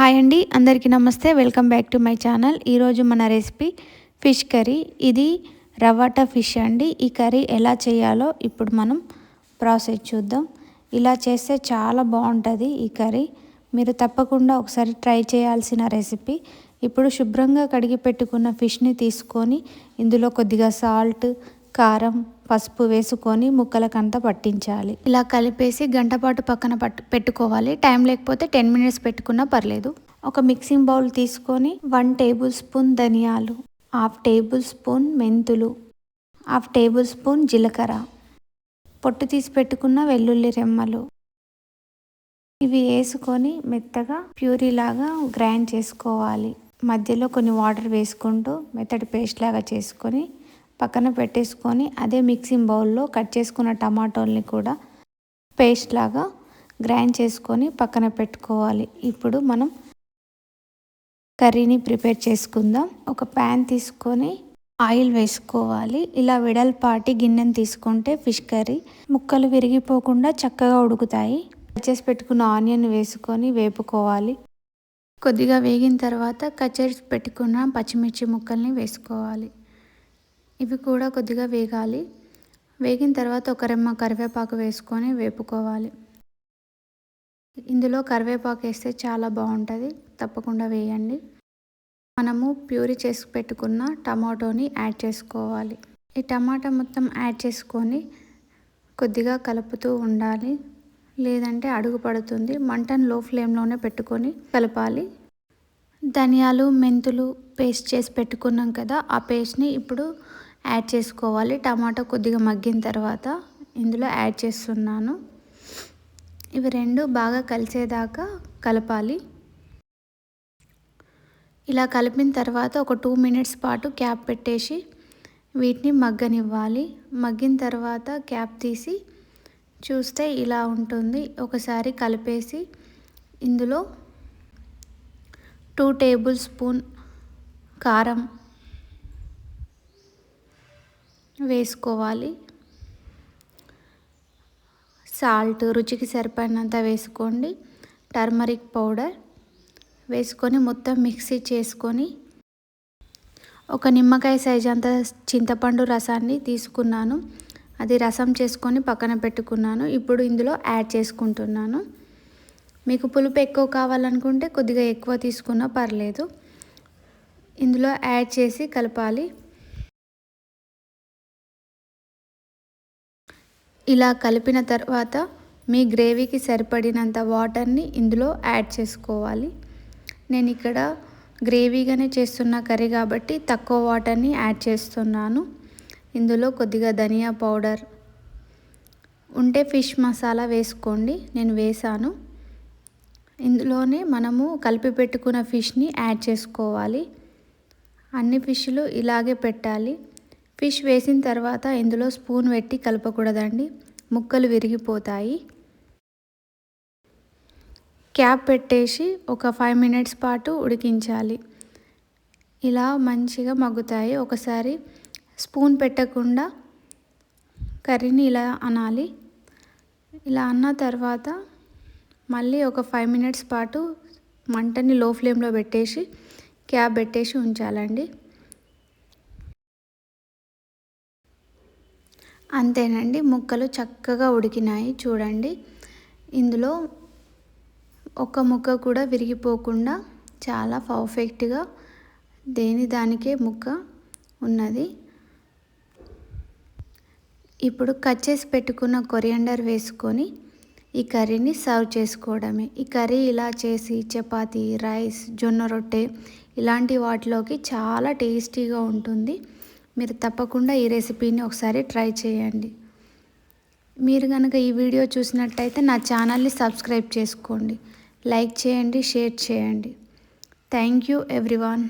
Hi అండి అందరికీ నమస్తే. Welcome back to my channel. ఈరోజు మన రెసిపీ ఫిష్ కర్రీ. ఇది రవాటా ఫిష్ అండి. ఈ కర్రీ ఎలా చేయాలో ఇప్పుడు మనం ప్రాసెస్ చూద్దాం. ఇలా చేస్తే చాలా బాగుంటుంది ఈ కర్రీ. మీరు తప్పకుండా ఒకసారి ట్రై చేయాల్సిన రెసిపీ. ఇప్పుడు శుభ్రంగా కడిగి పెట్టుకున్న ఫిష్ని తీసుకొని ఇందులో కొద్దిగా సాల్ట్ కారం పసుపు వేసుకొని ముక్కలకంతా పట్టించాలి. ఇలా కలిపేసి గంట పాటు పక్కన పట్టు పెట్టుకోవాలి. టైం లేకపోతే టెన్ మినిట్స్ పెట్టుకున్నా పర్లేదు. ఒక మిక్సింగ్ బౌల్ తీసుకొని వన్ టేబుల్ స్పూన్ ధనియాలు హాఫ్ టేబుల్ స్పూన్ మెంతులు హాఫ్ టేబుల్ స్పూన్ జీలకర్ర పొట్టు తీసి పెట్టుకున్న వెల్లుల్లి రెమ్మలు. ఇవి వేసుకొని మెత్తగా ప్యూరీ లాగా గ్రైండ్ చేసుకోవాలి. మధ్యలో కొన్ని వాటర్ వేసుకుంటూ మెత్తటి పేస్ట్ లాగా చేసుకొని పక్కన పెట్టేసుకొని అదే మిక్సింగ్ బౌల్లో కట్ చేసుకున్న టమాటోల్ని కూడా పేస్ట్ లాగా గ్రైండ్ చేసుకొని పక్కన పెట్టుకోవాలి. ఇప్పుడు మనం కర్రీని ప్రిపేర్ చేసుకుందాం. ఒక ప్యాన్ తీసుకొని ఆయిల్ వేసుకోవాలి. ఇలా వెడల్పాటి గిన్నెను తీసుకుంటే ఫిష్ కర్రీ ముక్కలు విరిగిపోకుండా చక్కగా ఉడుకుతాయి. కట్ చేసి పెట్టుకున్న ఆనియన్ వేసుకొని వేపుకోవాలి. కొద్దిగా వేగిన తర్వాత కట్ చేసి పెట్టుకున్న పచ్చిమిర్చి ముక్కల్ని వేసుకోవాలి. ఇవి కూడా కొద్దిగా వేగాలి. వేగిన తర్వాత ఒక రెమ్మ కరివేపాకు వేసుకొని వేపుకోవాలి. ఇందులో కరివేపాకు వేస్తే చాలా బాగుంటుంది. తప్పకుండా వేయండి. మనము ప్యూరీ చేసి పెట్టుకున్న టమాటోని యాడ్ చేసుకోవాలి. ఈ టమాటా మొత్తం యాడ్ చేసుకొని కొద్దిగా కలుపుతూ ఉండాలి. లేదంటే అడుగు పడుతుంది. మంటను లో ఫ్లేమ్లోనే పెట్టుకొని కలపాలి. ధనియాలు మెంతులు పేస్ట్ చేసి పెట్టుకున్నాం కదా ఆ పేస్ట్ని ఇప్పుడు యాడ్ చేసుకోవాలి. టమాటా కొద్దిగా మగ్గిన తర్వాత ఇందులో యాడ్ చేస్తున్నాను. ఇవి రెండు బాగా కలిసేదాకా కలపాలి. ఇలా కలిపిన తర్వాత ఒక టూ మినిట్స్ పాటు క్యాప్ పెట్టేసి వీటిని మగ్గనివ్వాలి. మగ్గిన తర్వాత క్యాప్ తీసి చూస్తే ఇలా ఉంటుంది. ఒకసారి కలిపేసి ఇందులో టూ టేబుల్ స్పూన్ కారం వేసుకోవాలి. సాల్ట్ రుచికి సరిపడినంత వేసుకోండి. టర్మరిక్ పౌడర్ వేసుకొని మొత్తం మిక్సీ చేసుకొని ఒక నిమ్మకాయ సైజ్ అంత చింతపండు రసాన్ని తీసుకున్నాను. అది రసం చేసుకొని పక్కన పెట్టుకున్నాను. ఇప్పుడు ఇందులో యాడ్ చేసుకుంటున్నాను. మీకు పులుపు ఎక్కువ కావాలనుకుంటే కొద్దిగా ఎక్కువ తీసుకున్నా పర్లేదు. ఇందులో యాడ్ చేసి కలపాలి. ఇలా కలిపిన తర్వాత మీ గ్రేవీకి సరిపడినంత వాటర్ని ఇందులో యాడ్ చేసుకోవాలి. నేను ఇక్కడ గ్రేవీగానే చేస్తున్న కర్రీ కాబట్టి తక్కువ వాటర్ని యాడ్ చేస్తున్నాను. ఇందులో కొద్దిగా ధనియా పౌడర్ ఉంటే ఫిష్ మసాలా వేసుకోండి నేను వేసాను. ఇందులోనే మనము కలిపి పెట్టుకున్న ఫిష్ని యాడ్ చేసుకోవాలి. అన్ని ఫిష్లు ఇలాగే పెట్టాలి. ఫిష్ వేసిన తర్వాత ఇందులో స్పూన్ పెట్టి కలపకూడదండి. ముక్కలు విరిగిపోతాయి. క్యాప్ పెట్టేసి ఒక ఫైవ్ మినిట్స్ పాటు ఉడికించాలి. ఇలా మంచిగా మగ్గుతాయి. ఒకసారి స్పూన్ పెట్టకుండా కర్రీని ఇలా అనాలి. ఇలా అన్న తర్వాత మళ్ళీ ఒక ఫైవ్ మినిట్స్ పాటు మంటని లో ఫ్లేమ్లో పెట్టేసి క్యాప్ పెట్టేసి ఉంచాలండి. అంతేనండి. ముక్కలు చక్కగా ఉడికినాయి. చూడండి. ఇందులో ఒక ముక్క కూడా విరిగిపోకుండా చాలా పర్ఫెక్ట్గా దేని దానికే ముక్క ఉన్నది. ఇప్పుడు కట్ చేసి పెట్టుకున్న కొరియండర్ వేసుకొని ఈ కర్రీని సర్వ్ చేసుకోవడమే. ఈ కర్రీ ఇలా చేసి చపాతీ రైస్ జొన్న రొట్టె ఇలాంటి వాటిలోకి చాలా టేస్టీగా ఉంటుంది. మీరు తప్పకుండా ఈ రెసిపీని ఒకసారి ట్రై చేయండి. మీరు కనుక ఈ వీడియో చూసినట్టయితే నా ఛానల్ని సబ్స్క్రైబ్ చేసుకోండి. లైక్ చేయండి షేర్ చేయండి. Thank you everyone.